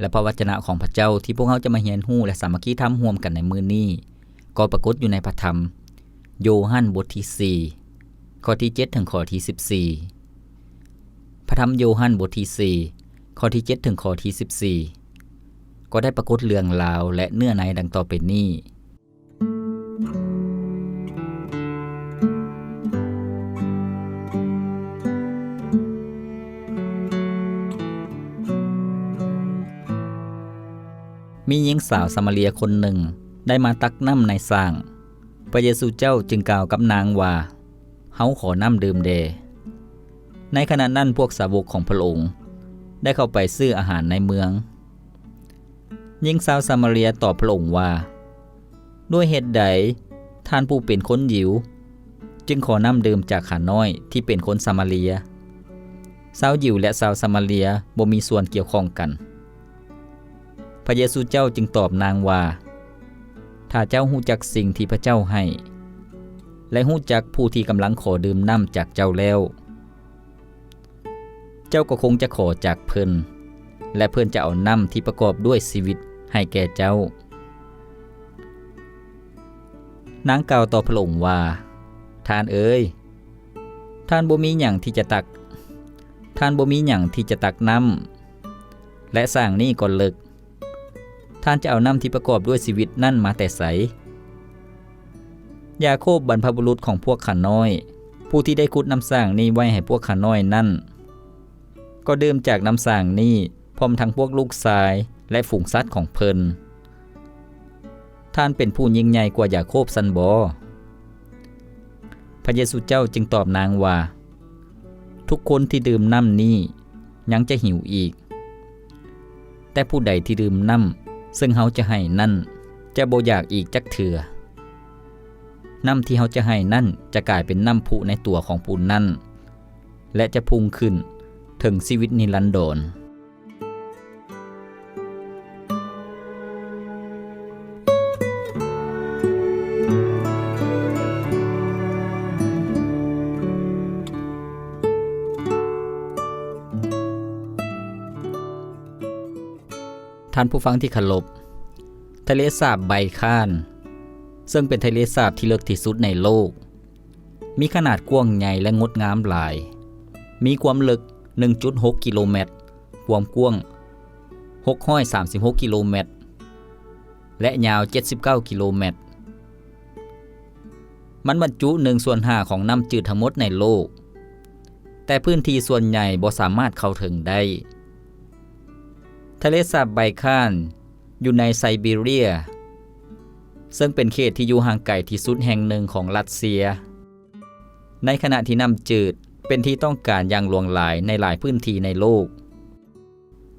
และพระวจนะของพระเจ้าที่พวกเฮาจะมาเรียนรู้และสามัคคีทำร่วมกันในมื้อนี้ ก็ปรากฏอยู่ในพระธรรม โยฮันบทที่4ข้อที่7ถึงข้อที่14 พระธรรมโยฮันบทที่4ข้อที่7ถึงข้อที่14 ก็ได้ปรากฏเรื่องราวและเนื้อในดังต่อไปนี้ มีหญิงสาวสามาเรียคนหนึ่ง ได้มาตักน้ำในสร้าง พระเยซูเจ้าจึงกล่าวกับนางว่า เฮาขอน้ำดื่มเด ในขณะนั้นพวกสาวกของพระองค์ ได้เข้าไปซื้ออาหารในเมือง หญิงสาวสามาเรียตอบพระองค์ว่า ด้วยเหตุใดท่านผู้เป็นคนยิว จึงขอน้ำดื่มจากขาน้อยที่เป็นคนสามาเรียสาวยิวและสาวสามาเรียบ่มีส่วนเกี่ยวข้องกัน ระเยซูเจ้าจึงตอบนางว่า ถ้าเจ้าหู้จักสิ่งที่พระเจ้าให้ และหู้จักผู้ที่กำลังขอดื่มน้ำจากเจ้าแล้ว เจ้าก็คงจะขอจากเพิ่น และเพิ่นจะเอาน้ำที่ประกอบด้วยชีวิตให้แก่เจ้า นางกล่าวต่อพระองค์ว่า ท่านเอ๋ย ท่านบ่มีหยังที่จะตัก ท่านบ่มีหยังที่จะตักน้ำและสร้างนี่ก่อนเลิก ท่านจะเอาน้ำที่ประกอบด้วยชีวิตนั่นมาแต่ใสยาโคบบรรพบุรุษของพวกขาน้อย ผู้ที่ได้ขุดน้ำสร้างนี้ไว้ให้พวกขาน้อยนั่น ก็ดื่มจากน้ำสร้างนี้พร้อมทั้งพวกลูกชายและฝูงสัตว์ของเพิ่นท่านเป็นผู้ยิ่งใหญ่กว่ายาโคบซันบอพระเยซูเจ้าจึงตอบนางว่า ทุกคนที่ดื่มน้ำนี้ยังจะหิวอีก แต่ผู้ใดที่ดื่มน้ำ ซึ่งเฮาจะให้นั่น จะบ่อยากอีกจักเถื่อน้ำที่เฮาจะให้นั่นจะกลายเป็นน้ำพุในตัวของปูนนั่น และจะพุ่งขึ้นถึงชีวิตนิรันดร ท่านผู้ฟังที่เคารพทะเลสาบไบคาน ซึ่งเป็นทะเลสาบที่เลึกที่สุดในโลก มีขนาดกว้างใหญ่และงดงามหลาย มีความลึก 1.6 กิโลเมตร ความกว้าง 636 กิโลเมตร และยาว 79 กิโลเมตร มันบรรจุ1ส่วน5ของน้ำจืดทั้งหมดในโลก แต่พื้นที่ส่วนใหญ่บ่สามารถเข้าถึงได้ ทะเลสาบไบคานอยู่ในไซบีเรีย ซึ่งเป็นเขตที่อยู่ห่างไกลที่สุดแห่งหนึ่งของรัสเซีย ในขณะที่น้ำจืดเป็นที่ต้องการอย่างหลวงหลายในหลายพื้นที่ในโลก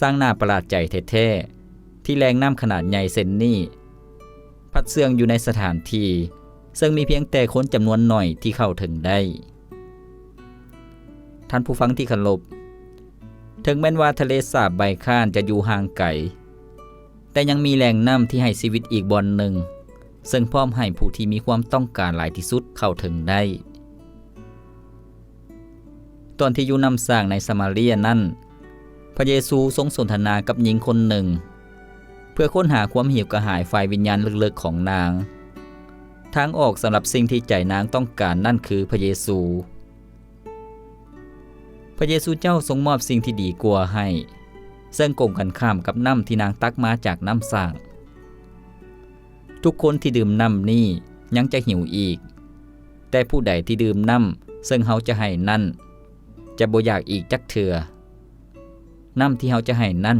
สร้างหน้าประหลาดใจแท้ๆที่แรงน้ำขนาดใหญ่เซนนี่ พัดเสื่องอยู่ในสถานที่ซึ่งมีเพียงแต่คนจำนวนหน่อยที่เข้าถึงได้ ท่านผู้ฟังที่เคารพ ถึงแม้นว่าทะเลสาบไบคานจะอยู่ห่างไกล แต่ยังมีแหล่งน้ำที่ให้ชีวิตอีกบอนหนึ่ง ซึ่งพร้อมให้ผู้ที่มีความต้องการหลายที่สุดเข้าถึงได้ ตอนที่อยู่นำสร้างในสมาเรียนั้น พระเยซูทรงสนทนากับหญิงคนหนึ่ง เพื่อค้นหาความหิวกระหายฝ่ายวิญญาณลึกๆของนาง ทางออกสำหรับสิ่งที่ใจนางต้องการนั่นคือพระเยซู ระเยซูเจ้าทรงมอบสิ่งที่ดีกว่าให้ ซึ่งกงกันข้ามกับน้ำที่นางตักมาจากน้ำสร้าง ทุกคนที่ดื่มน้ำนี้ยังจะหิวอีก แต่ผู้ใดที่ดื่มน้ำซึ่งเฮาจะให้นั่น จะบ่อยากอีกจักเถือน้ำที่เฮาจะให้นั่น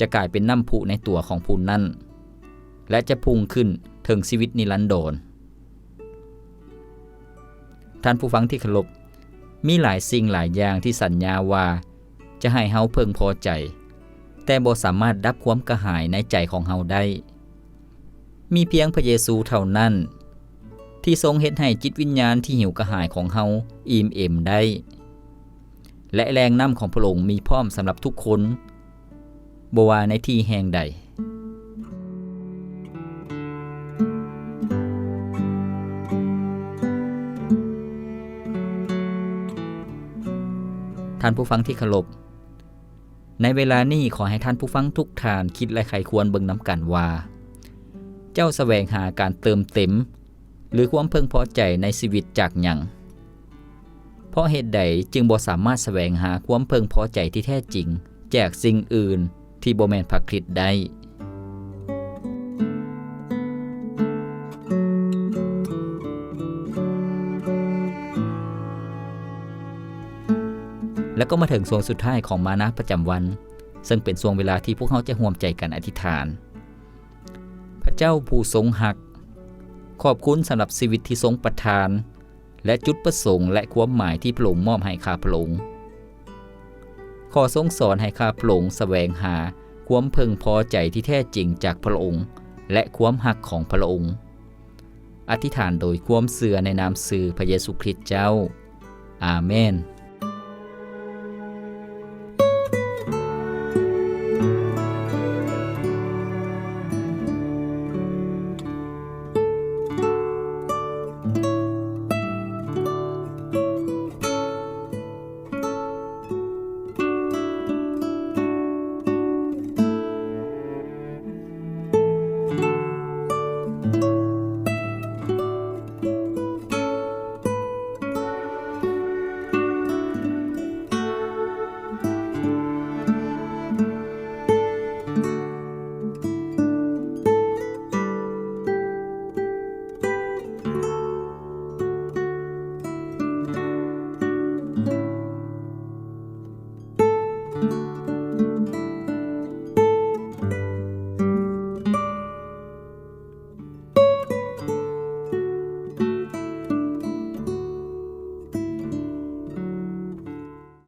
จะกลายเป็นน้ำพุในตัวของผู้นั้นและจะพุ่งขึ้นถึงชีวิตนิรันดรท่านผู้ฟังที่เคารพ มีหลายสิ่งหลายอย่างที่สัญญาว่า จะให้เฮาเพิ่งพอใจ แต่บ่สามารถดับความกระหายในใจของเฮาได้ มีเพียงพระเยซูเท่านั้น ที่ทรงเฮ็ดให้จิตวิญญาณที่หิวกระหายของเฮาอิ่มเอมได้ และแรงน้ำของพระองค์มีพร้อมสำหรับทุกคนบ่ว่าในที่แห่งใด ท่านผู้ฟังที่เคารพในเวลานี้ขอให้ท่านผู้ฟังทุกท่านคิดและไขควรเบิ่งน้ำกันว่า เจ้าแสวงหาการเติมเต็ม หรือความเพิ่งพอใจในชีวิตจากหยังเพราะเหตุใดจึงบ่สามารถแสวงหาความเพิ่งพอใจที่แท้จริง จากสิ่งอื่นที่บ่แม่นผักคริสต์ได้ แล้วก็มาถึงช่วงสุดท้ายของมานะประจำวัน ซึ่งเป็นช่วงเวลาที่พวกเขาจะห่วมใจกันอธิษฐาน พระเจ้าผู้ทรงหัก ขอบคุณสำหรับชีวิตที่ทรงประทาน และจุดประสงค์ และความหมายที่พระองค์มอบให้ข้าพระองค์ขอทรงสอนให้ข้าพระองค์แสวงหาความเพึงพอใจที่แท้จริงจากพระองค์ และความหักของพระองค์ อธิษฐานโดยความเสื่อในนามสื่อพระเยซูคริสต์เจ้า อาเมน